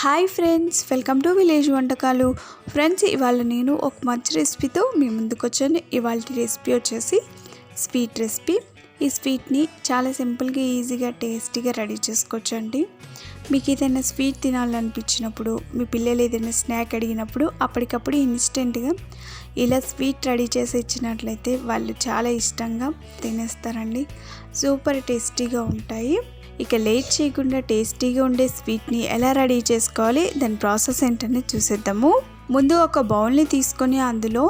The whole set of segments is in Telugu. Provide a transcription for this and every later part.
Hi friends welcome to village వంటకాలు. ఫ్రెండ్స్ ఇవాళ నేను ఒక మంచి రెసిపీతో మీ ముందుకు వచ్చాను. ఇవాళ రెసిపీ వచ్చేసి స్వీట్ రెసిపీ. ఈ స్వీట్ని చాలా సింపుల్గా ఈజీగా టేస్టీగా రెడీ చేసుకోవచ్చండి. మీకు ఏదైనా స్వీట్ తినాలనిపించినప్పుడు మీ పిల్లలు ఏదైనా స్నాక్ అడిగినప్పుడు అప్పటికప్పుడు ఇన్స్టెంట్గా ఇలా స్వీట్ రెడీ చేసి ఇచ్చినట్లయితే వాళ్ళు చాలా ఇష్టంగా తినేస్తారండి. సూపర్ టేస్టీగా ఉంటాయి. ఇక లేట్ చేయకుండా టేస్టీగా ఉండే స్వీట్ని ఎలా రెడీ చేసుకోవాలి? దాని ప్రాసెస్ ఏంటని చూసేద్దాము. ముందు ఒక బౌల్ని తీసుకొని అందులో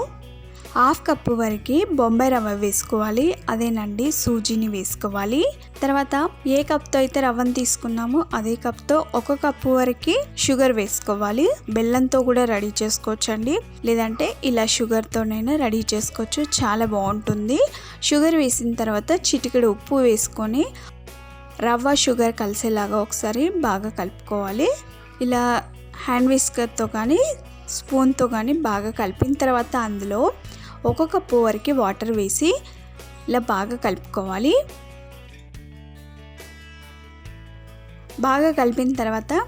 హాఫ్ కప్పు వరకు బొంబాయి రవ్వ వేసుకోవాలి. అదేనండి సూజీని వేసుకోవాలి. తర్వాత ఏ కప్తో అయితే రవ్వను తీసుకున్నామో అదే కప్తో ఒక కప్పు వరకు షుగర్ వేసుకోవాలి. బెల్లంతో కూడా రెడీ చేసుకోవచ్చు అండి లేదంటే ఇలా షుగర్తోనైనా రెడీ చేసుకోవచ్చు. చాలా బాగుంటుంది. షుగర్ వేసిన తర్వాత చిటికెడు ఉప్పు వేసుకొని రవ్వ షుగర్ కలిసేలాగా ఒకసారి బాగా కలుపుకోవాలి. ఇలా హ్యాండ్ విస్కర్తో కానీ స్పూన్తో కానీ బాగా కలిపిన తర్వాత అందులో ఒక కప్పు వరకు వాటర్ వేసి ఇలా బాగా కలుపుకోవాలి. బాగా కలిపిన తర్వాత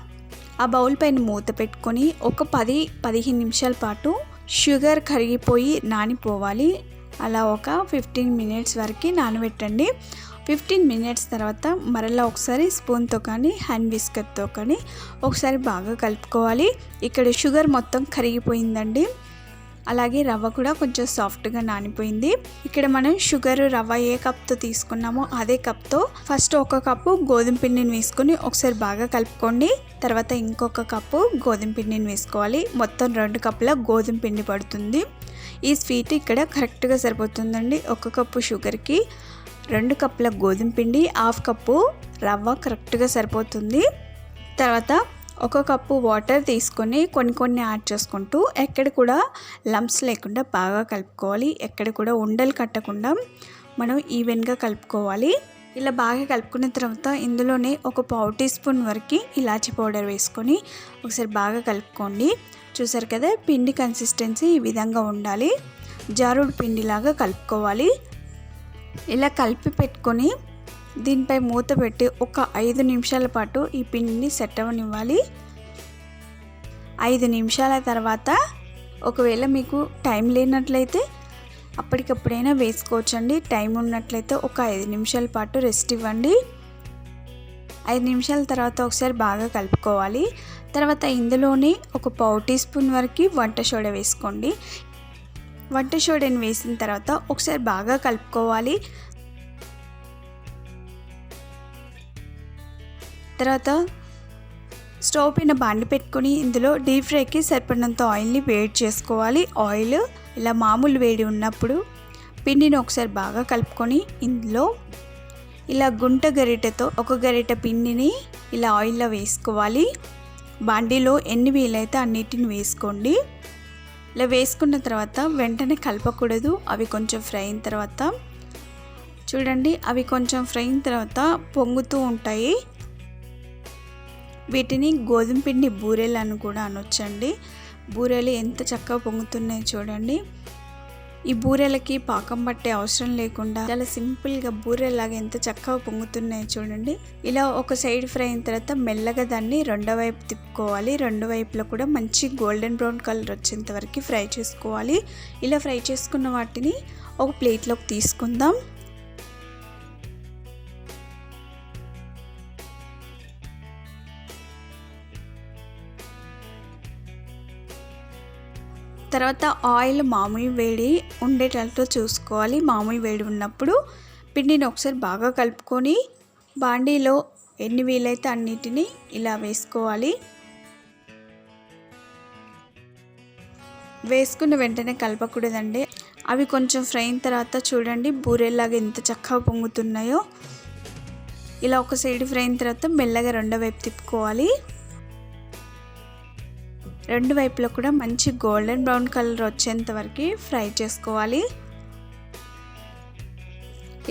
ఆ బౌల్ పైన మూత పెట్టుకొని ఒక పది పదిహేను నిమిషాల పాటు షుగర్ కరిగిపోయి నానిపోవాలి. అలా ఒక ఫిఫ్టీన్ మినిట్స్ వరకు నానబెట్టండి. ఫిఫ్టీన్ మినిట్స్ తర్వాత మరలా ఒకసారి స్పూన్తో కానీ హ్యాండ్ బిస్కెట్తో కానీ ఒకసారి బాగా కలుపుకోవాలి. ఇక్కడ షుగర్ మొత్తం కరిగిపోయిందండి. అలాగే రవ్వ కూడా కొంచెం సాఫ్ట్గా నానిపోయింది. ఇక్కడ మనం షుగర్ రవ్వ ఏ కప్తో తీసుకున్నామో అదే కప్తో ఫస్ట్ ఒక కప్పు గోధుమ పిండిని వేసుకొని ఒకసారి బాగా కలుపుకోండి. తర్వాత ఇంకొక కప్పు గోధుమ పిండిని వేసుకోవాలి. మొత్తం రెండు కప్పుల గోధుమ పిండి పడుతుంది. ఈ స్వీట్ ఇక్కడ కరెక్ట్గా సరిపోతుందండి. ఒక కప్పు షుగర్కి. రెండు కప్పుల గోధుమ పిండి హాఫ్ కప్పు రవ్వ కరెక్ట్గా సరిపోతుంది. తర్వాత ఒక కప్పు వాటర్ తీసుకొని కొన్ని కొన్ని యాడ్ చేసుకుంటూ ఎక్కడ కూడా లంప్స్ లేకుండా బాగా కలుపుకోవాలి. ఎక్కడ కూడా ఉండలు కట్టకుండా మనం ఈవెన్గా కలుపుకోవాలి. ఇలా బాగా కలుపుకున్న తర్వాత ఇందులోనే ఒక పావు టీ స్పూన్ వరకు ఇలాచీ పౌడర్ వేసుకొని ఒకసారి బాగా కలుపుకోండి. చూసారు కదా పిండి కన్సిస్టెన్సీ ఈ విధంగా ఉండాలి. జారుడు పిండిలాగా కలుపుకోవాలి. ఇలా కలిపి పెట్టుకొని దీనిపై మూత పెట్టి ఒక ఐదు నిమిషాల పాటు ఈ పిండిని సెట్ అవ్వనివ్వాలి. ఐదు నిమిషాల తర్వాత ఒకవేళ మీకు టైం లేనట్లయితే అప్పటికప్పుడైనా వేసుకోవచ్చండి. టైం ఉన్నట్లయితే ఒక ఐదు నిమిషాల పాటు రెస్ట్ ఇవ్వండి. ఐదు నిమిషాల తర్వాత ఒకసారి బాగా కలుపుకోవాలి. తర్వాత ఇందులోనే ఒక పావు టీ స్పూన్ వరకు వంట సోడా వేసుకోండి. వంట సోడాని వేసిన తర్వాత ఒకసారి బాగా కలుపుకోవాలి. తర్వాత స్టవ్ పైన బాండి పెట్టుకొని ఇందులో డీప్ ఫ్రైకి సరిపడినంత ఆయిల్ని వేడి చేసుకోవాలి. ఆయిల్ ఇలా మామూలు వేడి ఉన్నప్పుడు పిండిని ఒకసారి బాగా కలుపుకొని ఇందులో ఇలా గుంట గరిటెతో ఒక గరిట పిండిని ఇలా ఆయిల్లో వేసుకోవాలి. బాండీలో ఎన్ని వీలైతే అన్నిటిని వేసుకోండి. ఇలా వేసుకున్న తర్వాత వెంటనే కలపకూడదు. అవి కొంచెం ఫ్రై అయిన తర్వాత. చూడండి అవి కొంచెం ఫ్రై అయిన తర్వాత పొంగుతూ ఉంటాయి. వీటిని గోధుమ పిండి బూరెలు అని కూడా అనొచ్చండి. బూరెలు ఎంత చక్కగా పొంగుతున్నాయి చూడండి. ఈ బూరెలకి పాకం పట్టే అవసరం లేకుండా చాలా సింపుల్గా బూరెలాగా ఎంత చక్కగా పొంగుతున్నాయి చూడండి. ఇలా ఒక సైడ్ ఫ్రై అయిన తర్వాత మెల్లగా దాన్ని రెండో వైపు తిప్పుకోవాలి. రెండు వైపులో కూడా మంచి గోల్డెన్ బ్రౌన్ కలర్ వచ్చేంత వరకు ఫ్రై చేసుకోవాలి. ఇలా ఫ్రై చేసుకున్న వాటిని ఒక ప్లేట్లోకి తీసుకుందాం. తర్వాత ఆయిల్ మామూలు వేడి ఉండేటట్లు చూసుకోవాలి. మామూలు వేడి ఉన్నప్పుడు పిండిని ఒకసారి బాగా కలుపుకొని బాండీలో ఎన్ని వీలైతే అన్నిటినీ ఇలా వేసుకోవాలి. వేసుకున్న వెంటనే కలపకూడదండి. అవి కొంచెం ఫ్రై అయిన తర్వాత చూడండి బూరెల్లాగా ఎంత చక్కగా పొంగుతున్నాయో. ఇలా ఒక సైడ్ ఫ్రై అయిన తర్వాత మెల్లగా రెండో వైపు తిప్పుకోవాలి. రెండు వైపులో కూడా మంచి గోల్డెన్ బ్రౌన్ కలర్ వచ్చేంత వరకు ఫ్రై చేసుకోవాలి.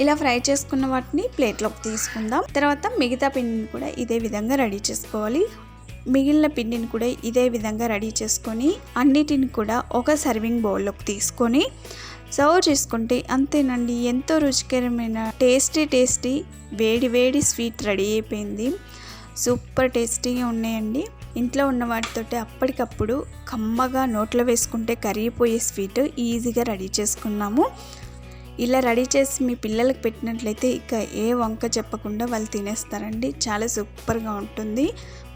ఇలా ఫ్రై చేసుకున్న వాటిని ప్లేట్లోకి తీసుకుందాం. తర్వాత మిగతా పిండిని కూడా ఇదే విధంగా రెడీ చేసుకోవాలి. మిగిలిన పిండిని కూడా ఇదే విధంగా రెడీ చేసుకొని అన్నిటిని కూడా ఒక సర్వింగ్ బౌల్లోకి తీసుకొని సర్వ్ చేసుకుంటే అంతేనండి ఎంతో రుచికరమైన టేస్టీ టేస్టీ వేడి వేడి స్వీట్ రెడీ అయిపోయింది. సూపర్ టేస్టీగా ఉన్నాయండి. ఇంట్లో ఉన్న వాటితోటి అప్పటికప్పుడు కమ్మగా నోట్లో వేసుకుంటే కరిగిపోయే స్వీట్ ఈజీగా రెడీ చేసుకున్నాము. ఇలా రెడీ చేసి మీ పిల్లలకు పెట్టినట్లయితే ఇక ఏ వంక చెప్పకుండా వాళ్ళు తినేస్తారండి. చాలా సూపర్గా ఉంటుంది.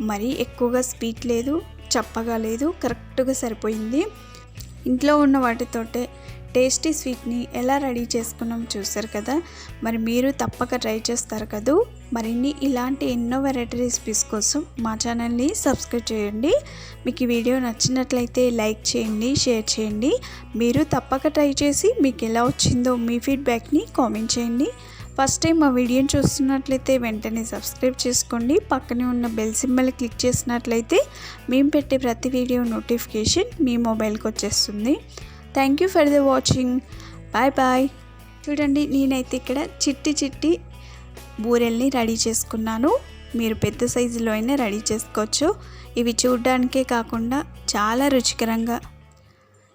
మరీ ఎక్కువగా స్వీట్ లేదు చప్పగా లేదు కరెక్ట్గా సరిపోయింది. ఇంట్లో ఉన్న వాటితోటే టేస్టీ స్వీట్ని ఎలా రెడీ చేసుకున్నాం చూసారు కదా? మరి మీరు తప్పక ట్రై చేస్తారు కదూ? మరిన్ని ఇలాంటి ఎన్నో వెరైటీ రెసిపీస్ కోసం మా ఛానల్ని సబ్స్క్రైబ్ చేయండి. మీకు ఈ వీడియో నచ్చినట్లయితే లైక్ చేయండి షేర్ చేయండి. మీరు తప్పక ట్రై చేసి మీకు ఎలా వచ్చిందో మీ ఫీడ్బ్యాక్ని కామెంట్ చేయండి. ఫస్ట్ టైం మా వీడియోని చూస్తున్నట్లయితే వెంటనే సబ్స్క్రైబ్ చేసుకోండి. పక్కనే ఉన్న బెల్ సింబల్ క్లిక్ చేసినట్లయితే మేము పెట్టే ప్రతి వీడియో నోటిఫికేషన్ మీ మొబైల్కి వచ్చేస్తుంది. Thank you for the watching bye bye చూడండి నేనైతే ఇక్కడ చిట్టి చిట్టి బూరెల్ని రెడీ చేసుకున్నాను. మీరు పెద్ద సైజులో అయినా రెడీ చేసుకోవచ్చు. ఇవి చూడడానికే కాకుండా చాలా రుచికరంగా